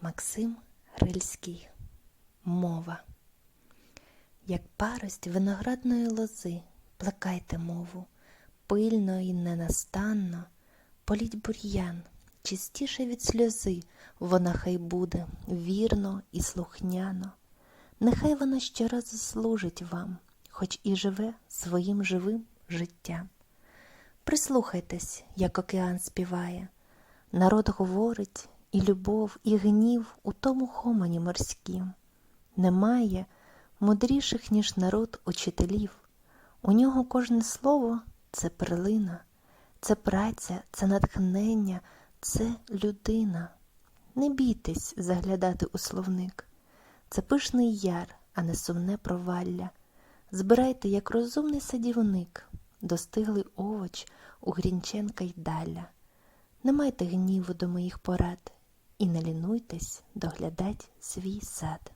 Максим Рильський Мова. Як парость виноградної лози, плекайте мову, пильно і ненастанно, політь бур'ян, чистіше від сльози, вона хай буде вірно і слухняно. Нехай вона щоразу служить вам, хоч і живе своїм живим життям. Прислухайтесь, як океан співає, народ говорить, і любов, і гнів у тому хомані морськім. Немає мудріших, ніж народ учителів. У нього кожне слово це перлина, це праця, це натхнення, це людина. Не бійтесь заглядати у словник. Це пишний яр, а не сумне провалля. Збирайте, як розумний садівник, достиглий овоч у Грінченка й даля. Не майте гніву до моїх порад і не лінуйтесь доглядать свій сад.